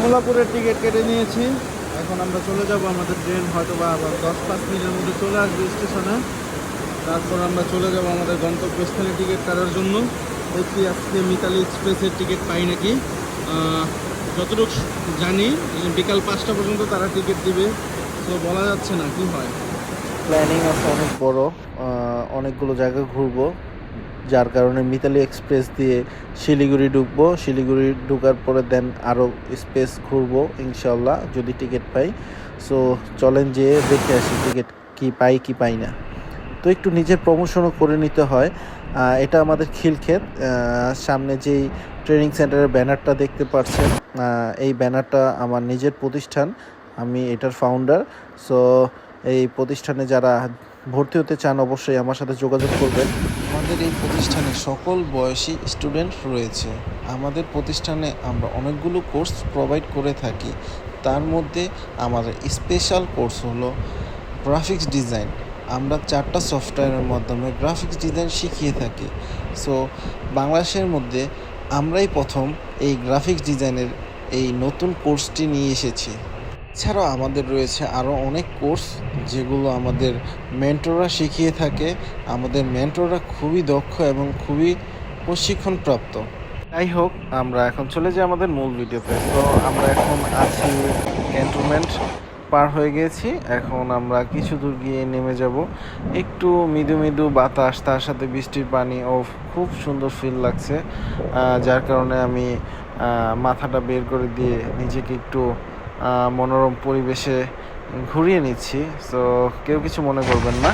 কমলাপুরের ticket কেটে নিয়েছি। এখন আমরা চলে যাব আমাদের ট্রেন হয়তো বা আবার দশ পাঁচ মিনিটের মধ্যে চলে আসবে স্টেশনে। তারপর আমরা চলে যাব আমাদের গন্তব্যস্থানে টিকিট কাটার জন্য। দেখি আজকে মিতালি এক্সপ্রেসের টিকিট পাই নাকি। যতটুকু জানি, বিকাল পাঁচটা পর্যন্ত তারা টিকিট দিবে। তো বলা যাচ্ছে না, কি হয়? প্ল্যানিং আছে অনেক বড়। অনেকগুলো জায়গা ঘুরবো। যার কারণে মিতালি এক্সপ্রেস দিয়ে শিলিগুড়ি ঢুকবো। শিলিগুড়ি ঢুকার পরে দেন আরও স্পেস ঘুরবো ইনশাল্লাহ যদি টিকিট পাই। সো চলেন যেয়ে দেখে আসি টিকিট কি পাই কি পাই না। তো একটু নিজের প্রমোশনও করে নিতে হয়। এটা আমাদের খিলক্ষেত। সামনে যেই ট্রেনিং সেন্টারের ব্যানারটা দেখতে পাচ্ছেন এই ব্যানারটা আমার নিজের প্রতিষ্ঠান। আমি এটার ফাউন্ডার সো এই প্রতিষ্ঠানে যারা ভর্তি হতে চান, অবশ্যই আমার সাথে যোগাযোগ করবেন। আমাদের এই প্রতিষ্ঠানে সকল বয়সী স্টুডেন্ট রয়েছে। আমাদের প্রতিষ্ঠানে আমরা অনেকগুলো কোর্স প্রোভাইড করে থাকি। তার মধ্যে আমাদের স্পেশাল কোর্স হলো গ্রাফিক্স ডিজাইন আমরা চারটা সফটওয়্যারের মাধ্যমে গ্রাফিক্স ডিজাইন শিখিয়ে থাকি। সো বাংলাদেশের মধ্যে আমরাই প্রথম এই গ্রাফিক্স ডিজাইনের এই নতুন কোর্সটি নিয়ে এসেছি। এছাড়াও আমাদের রয়েছে আরও অনেক কোর্স যেগুলো আমাদের মেন্টররা শিখিয়ে থাকে। আমাদের মেন্টররা খুবই দক্ষ এবং খুবই প্রশিক্ষণপ্রাপ্ত। যাই হোক, আমরা এখন চলে যাই আমাদের মূল ভিডিওতে। তো আমরা এখন আছি ক্যান্টনমেন্ট পার হয়ে গেছি। এখন আমরা কিছু দূর গিয়ে নেমে যাব। একটু মৃদু মৃদু বাতাস, তার সাথে বৃষ্টির পানি। ও খুব সুন্দর ফিল লাগছে। যার কারণে আমি মাথাটা বের করে দিয়ে নিজেকে একটু মনোরম পরিবেশে ঘুরিয়ে নিচ্ছি। তো কেউ কিছু মনে করবেন না।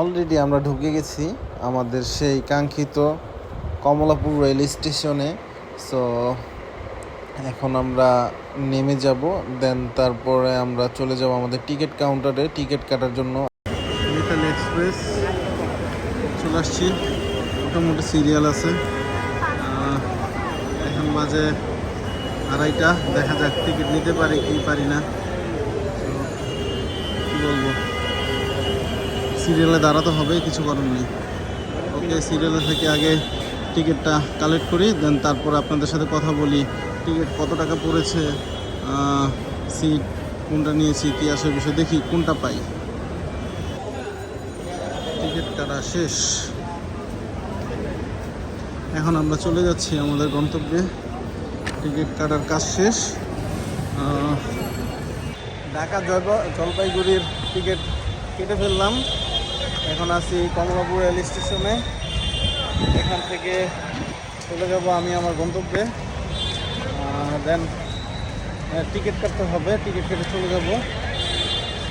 অলরেডি আমরা ঢুকে গেছি আমাদের সেই কাঙ্ক্ষিত কমলাপুর রেল স্টেশনে সো এখন আমরা নেমে যাব দেন তারপরে আমরা চলে যাব আমাদের টিকিট কাউন্টারে টিকিট কাটার জন্য এক্সপ্রেস চলে আসছি। মোটামুটি সিরিয়াল আছে। এখন বাজে আড়াইটা, দেখা যাক টিকিট নিতে পারি কি পারি না। কি বলব? সিরিয়ালে দাঁড়াতে হবে, কিছু করার নেই। ওকে সিরিয়ালে থেকে আগে টিকিটটা কালেক্ট করি দেন তারপর আপনাদের সাথে কথা বলি। টিকিট কত টাকা পড়েছে সিট কোনটা নিয়েছি, কি আসে বিষয় দেখি, কোনটা পাই। টিকিট কাটা শেষ। এখন আমরা চলে যাচ্ছি আমাদের গন্তব্যে। টিকিট কাটার কাজ শেষ। ঢাকা জলপাইগুড়ির টিকিট কেটে ফেললাম। এখন আছি কমলাপুর রেল স্টেশনে। এখান থেকে চলে যাব আমি আমার গন্তব্যে। দেন টিকিট কাটতে হবে। টিকিট কেটে চলে যাব।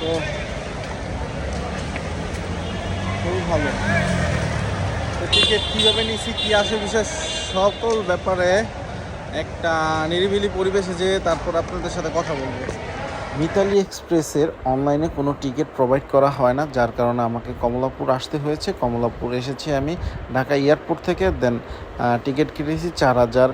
তো, খুবই ভালো। টিকিট কীভাবে নিচ্ছি কী আসে বিশেষ সকল ব্যাপারে একটা নিরিবিলি পরিবেশে যেয়ে তারপর আপনাদের সাথে কথা বলব। মিতালি এক্সপ্রেসের অনলাইনে কোনো টিকিট প্রোভাইড করা হয় না, যার কারণে আমাকে কমলাপুর আসতে হয়েছে। কমলাপুর এসেছি আমি ঢাকা এয়ারপোর্ট থেকে, দেন টিকিট কেটেছি চার হাজার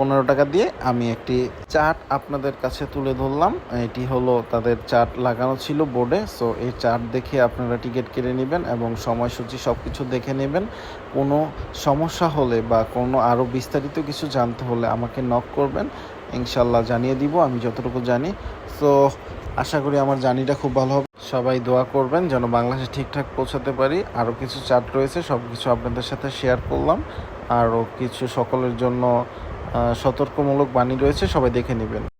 পনেরো টাকা দিয়ে আমি একটি চার্ট আপনাদের কাছে তুলে ধরলাম। এটি হলো তাদের চার্ট লাগানো ছিল বোর্ডে। সো এই চার্ট দেখে আপনারা টিকিট কেটে নেবেন এবং সময়সূচি সব কিছু দেখে নেবেন। কোনো সমস্যা হলে বা কোনো আরও বিস্তারিত কিছু জানতে হলে আমাকে নক করবেন। ইনশাল্লাহ জানিয়ে দিব, আমি যতটুকু জানি। তো আশা করি আমার জার্নিটা খুব ভালো হবে। সবাই দোয়া করবেন যেন বাংলাদেশে ঠিকঠাক পৌঁছাতে পারি। আরও কিছু চার্ট রয়েছে সব কিছু আপনাদের সাথে শেয়ার করলাম। আরও কিছু সকলের জন্য সতর্কমূলক বাণী রয়েছে সবাই দেখে নেবেন।